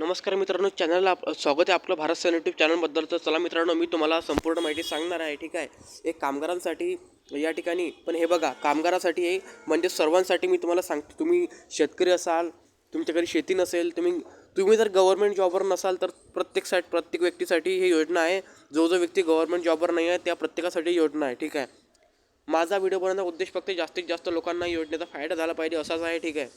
नमस्कार मित्रांनो चॅनलला आप स्वागत आहे आपलं भारत सेन यूट्यूब चॅनलबद्दल तर चला मित्रांनो मी तुम्हाला संपूर्ण माहिती सांगणार आहे ठीक आहे? एक कामगारांसाठी या ठिकाणी पण हे बघा कामगारासाठी हे म्हणजे सर्वांसाठी मी तुम्हाला सांगतो. तुम्ही शेतकरी असाल तुमच्याकडे शेती नसेल तुम्ही तुम्ही जर गव्हर्नमेंट जॉबवर नसाल तर प्रत्येक सा प्रत्येक व्यक्तीसाठी ही योजना आहे. जो जो व्यक्ती गव्हर्नमेंट जॉबवर नाही आहे त्या प्रत्येकासाठी योजना आहे ठीक आहे? माझा व्हिडिओ बनवण्याचा उद्देश फक्त जास्तीत जास्त लोकांना योजनेचा फायदा झाला पाहिजे असाच आहे ठीक आहे?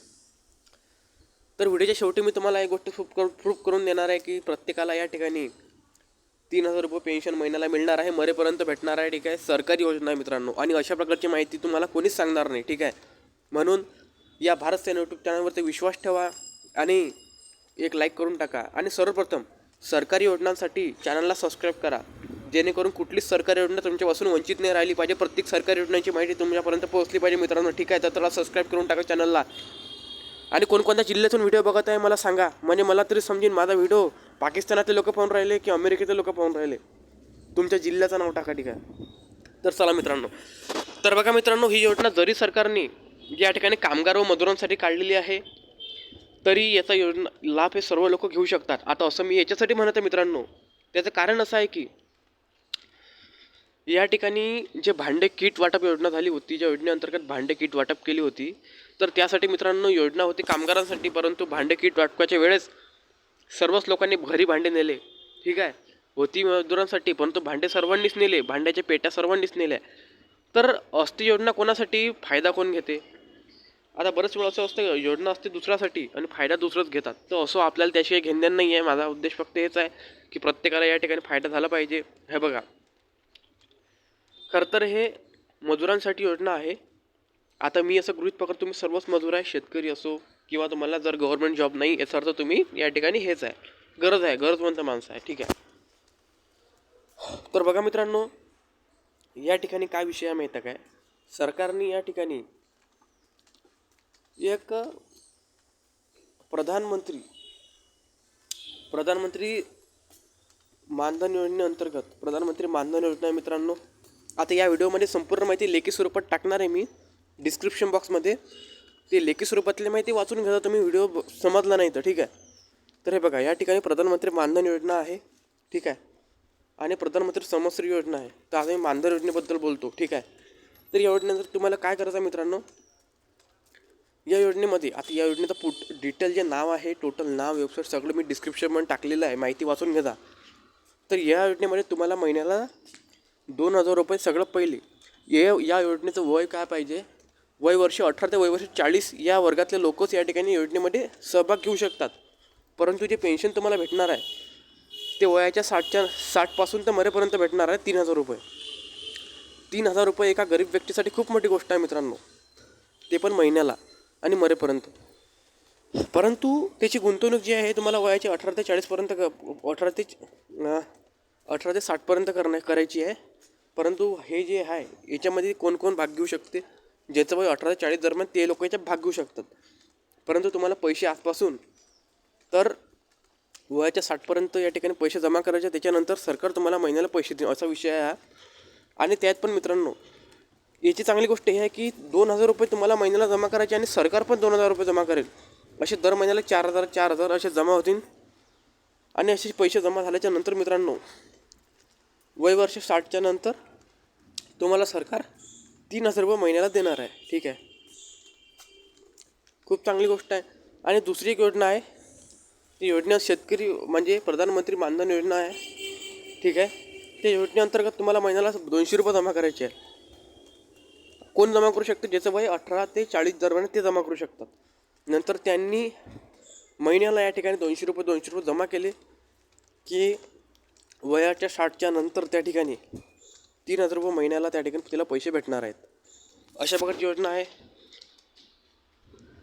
तर व्हिडिओच्या शेवटी मी तुम्हाला एक गोष्ट प्रूफ करून प्रूफ करून देणार आहे की प्रत्येकाला या ठिकाणी तीन हजार रुपये पेन्शन महिन्याला मिळणार आहे मरेपर्यंत भेटणार आहे ठीक आहे? सरकारी योजना आहे मित्रांनो. आणि अशा प्रकारची माहिती तुम्हाला कोणीच सांगणार नाही ठीक आहे? म्हणून या भारत सेना यूट्यूब चॅनलवरती विश्वास ठेवा आणि एक लाईक करून टाका. आणि सर्वप्रथम सरकारी योजनांसाठी चॅनलला सबस्क्राईब करा. जेणेकरून कुठलीच सरकारी योजना तुमच्यापासून वंचित नाही राहिली पाहिजे. प्रत्येक सरकारी योजनांची माहिती तुमच्यापर्यंत पोहोचली पाहिजे मित्रांनो ठीक आहे? तर त्याला सबस्क्राईब करून टाका चॅनलला आणि कोणकोणत्या जिल्ह्यातून व्हिडिओ बघत आहे मला सांगा. म्हणजे मला तरी समजेन माझा व्हिडिओ पाकिस्तानातले लोक पाहून राहिले की अमेरिकेतले लोक पाहून राहिले? तुमच्या जिल्ह्याचं नाव टाका ठीक आहे. तर चला मित्रांनो. तर बघा मित्रांनो ही योजना जरी सरकारने या ठिकाणी कामगार व मजुरांसाठी काढलेली आहे तरी याचा योजना लाभ हे सर्व लोक घेऊ शकतात. आता असं मी याच्यासाठी म्हणत आहे मित्रांनो. त्याचं कारण असं आहे की या ठिकाणी जे भांडे किट वाटप योजना झाली होती ज्या योजनेअंतर्गत भांडे किट वाटप केली होती तर त्यासाठी मित्रांनो योजना होती कामगारांसाठी परंतु भांडे किट वाटपाच्या वेळेस सर्वच लोकांनी घरी भांडे नेले. ठीक आहे? होती मजुरांसाठी परंतु भांडे सर्वांनीच नेले भांड्याच्या पेट्या सर्वांनीच नेल्या. तर असती योजना कोणासाठी? फायदा कोण घेते? आता बरंच वेळा असं असतं योजना असते दुसऱ्यासाठी आणि फायदा दुसरंच घेतात. तर असं आपल्याला त्याशिवाय घेणं नाही आहे. माझा उद्देश फक्त हेच आहे की प्रत्येकाला या ठिकाणी फायदा झाला पाहिजे. हे बघा. खरं तर हे मजुरांसाठी योजना आहे. आता मी असं गृहीत पकड तुम्ही सर्वच मजूर आहे शेतकरी असो किंवा तुम्हाला जर गव्हर्नमेंट जॉब नाही याचा अर्थ तुम्ही या ठिकाणी हेच आहे. गरज आहे गरजवंत माणसं आहे ठीक आहे. तर बघा मित्रांनो या ठिकाणी काय विषय आहे माहीत आहे काय? सरकारने या ठिकाणी एक प्रधानमंत्री प्रधानमंत्री मानधन योजनेअंतर्गत प्रधानमंत्री मानधन योजना मित्रांनो आता या व्हिडिओमध्ये संपूर्ण माहिती लेखी स्वरूपात टाकणार आहे मी. डिस्क्रिप्शन बॉक्समध्ये ते लेखी स्वरूपातली माहिती वाचून घ्या तुम्ही व्हिडिओ समजला नाही तर ठीक आहे? तर हे बघा या ठिकाणी प्रधानमंत्री मानधन योजना आहे ठीक आहे? आणि प्रधानमंत्री समश्री योजना आहे. तर आता मी मानधन योजनेबद्दल बोलतो ठीक आहे? तर या योजनेनंतर तुम्हाला काय करायचं आहे मित्रांनो? या योजनेमध्ये आता या योजनेचं पुट डिटेल जे नाव आहे टोटल नाव वेबसाईट सगळं मी डिस्क्रिप्शनमध्ये टाकलेलं आहे. माहिती वाचून घ्या तर या योजनेमध्ये तुम्हाला महिन्याला दोन हजार रुपये सगळं पहिले. ये या योजनेचं वय काय पाहिजे? वय वर्ष अठरा ते वय वर्ष चाळीस या वर्गातले लोकच या ठिकाणी योजनेमध्ये सहभाग घेऊ शकतात. परंतु जे पेन्शन तुम्हाला भेटणार आहे ते वयाच्या साठच्या साठपासून तर मरेपर्यंत भेटणार आहे तीन हजार रुपये. तीन हजार रुपये एका गरीब व्यक्तीसाठी खूप मोठी गोष्ट आहे मित्रांनो. ते पण महिन्याला आणि मरेपर्यंत. परंतु त्याची गुंतवणूक जी आहे तुम्हाला वयाची अठरा ते चाळीसपर्यंत क- अठरा ते अठरा ते साठपर्यंत करण्या करायची आहे. परंतु हे जे आहे याच्यामध्ये कोणकोण भाग घेऊ शकते? ज्याचं वय अठरा ते चाळीस दरम्यान ते लोक याच्यात भाग घेऊ शकतात. परंतु तुम्हाला पैसे आजपासून तर वयाच्या साठपर्यंत या ठिकाणी पैसे जमा करायचे त्याच्यानंतर सरकार तुम्हाला महिन्याला पैसे देईल असा विषय आहे हा. आणि त्यात पण मित्रांनो याची चांगली गोष्ट ही आहे की दोन हजार रुपये तुम्हाला महिन्याला जमा करायचे आणि सरकार पण दोन हजार रुपये जमा करेल. असे दर महिन्याला चार हजार चार हजार असे जमा होतील. आणि असे पैसे जमा झाल्याच्यानंतर मित्रांनो वय वर्ष साठच्या नंतर तुम्हाला सरकार तीन हजार रुपये महिन्याला देणार आहे. ठीक आहे. खूप चांगली गोष्ट आहे. आणि दुसरी एक योजना आहे. ती योजना शेतकरी म्हणजे प्रधानमंत्री मानधन योजना आहे. ठीक आहे. त्या योजनेअंतर्गत तुम्हाला महिन्याला दोनशे रुपये जमा करायचे आहे कोण जमा करू शकतं? ज्याचं वय अठरा ते चाळीस दरम्यान ते जमा करू शकतात. नंतर त्यांनी महिन्याला या ठिकाणी दोनशे रुपये दोनशे रुपये जमा केले की वयाच्या साठच्या नंतर त्या ठिकाणी तीन हजार रुपये महिन्याला त्या ठिकाणी तिला पैसे भेटणार आहेत. अशा प्रकारची योजना आहे.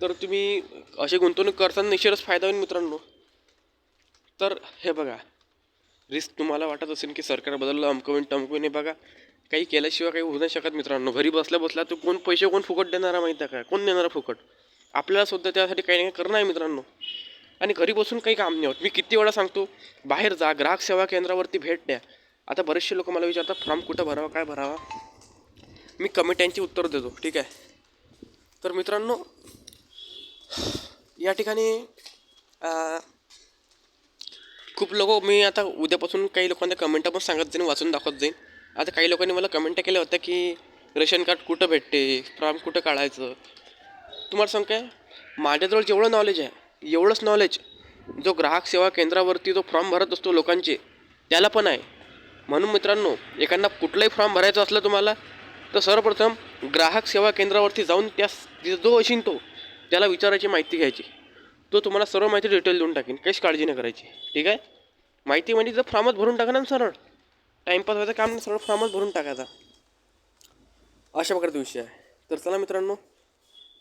तर तुम्ही असे गुंतवणूक करताना निश्चितच फायदा होईल मित्रांनो. तर हे बघा रिस्क तुम्हाला वाटत असेल की सरकार बदललं अमकवीन टमकवीन हे बघा. काही केल्याशिवाय काही होऊ नाही शकत मित्रांनो. घरी बसल्या बसल्या तर कोण पैसे कोण फुकट देणारा माहीत आहे का? कोण देणारा फुकट? आपल्याला सुद्धा त्यासाठी काही ना काही करणं आहे मित्रांनो. आणि घरी बसून काही काम नाही होत. मी किती वेळा सांगतो बाहेर जा ग्राहक सेवा केंद्रावरती भेट द्या. आता बरेचसे लोक मला विचारतात फॉर्म कुठं भरावा काय भरावा? मी कमिट्यांची उत्तर देतो ठीक आहे? तर मित्रांनो या ठिकाणी खूप लोक मी आता उद्यापासून काही लोकांना कमेंट पण सांगत जाईन वाचून दाखवत जाईन. आता काही लोकांनी मला कमेंट केल्या होत्या की रेशन कार्ड कुठं भेटते फॉर्म कुठं काढायचं? तुम्हाला सांग काय? माझ्याजवळ जेवढं नॉलेज आहे एवढंच नॉलेज जो ग्राहक सेवा केंद्रावरती जो फॉर्म भरत असतो लोकांचे त्याला पण आहे. म्हणून मित्रांनो एखादा कुठलाही फॉर्म भरायचा असला तुम्हाला तर सर्वप्रथम ग्राहक सेवा केंद्रावरती जाऊन त्या जो असेल तो त्याला विचारायची माहिती घ्यायची. तो तुम्हाला सर्व माहिती डिटेल देऊन टाकेन काहीच काळजी नाही करायची. ठीक आहे? माहिती म्हणजे जर फॉर्मच भरून टाका ना सरळ टाईमपास व्हायचं काम नाही सरळ फॉर्मच भरून टाकायचा. अशा प्रकारचा विषय आहे. तर चला मित्रांनो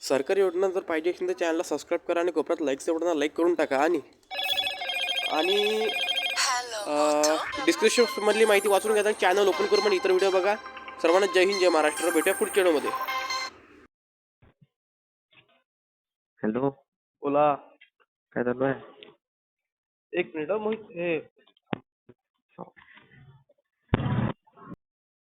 सरकारी योजना जर पाहिजे असेल तर चॅनलला सबस्क्राईब करा आणि कोपऱ्यात लाईकचं बटन लाईक करून टाका. आणि आणि डिस्क्रिप्शनमधली माहिती वाचून घ्या चॅनल ओपन करून पण इतर व्हिडिओ बघा. सर्वांना जय हिंद जय महाराष्ट्र. भेटूया पुढच्या व्हिडिओमध्ये हॅलो बोला. काय चालू आहे? एक मिनिट मग हे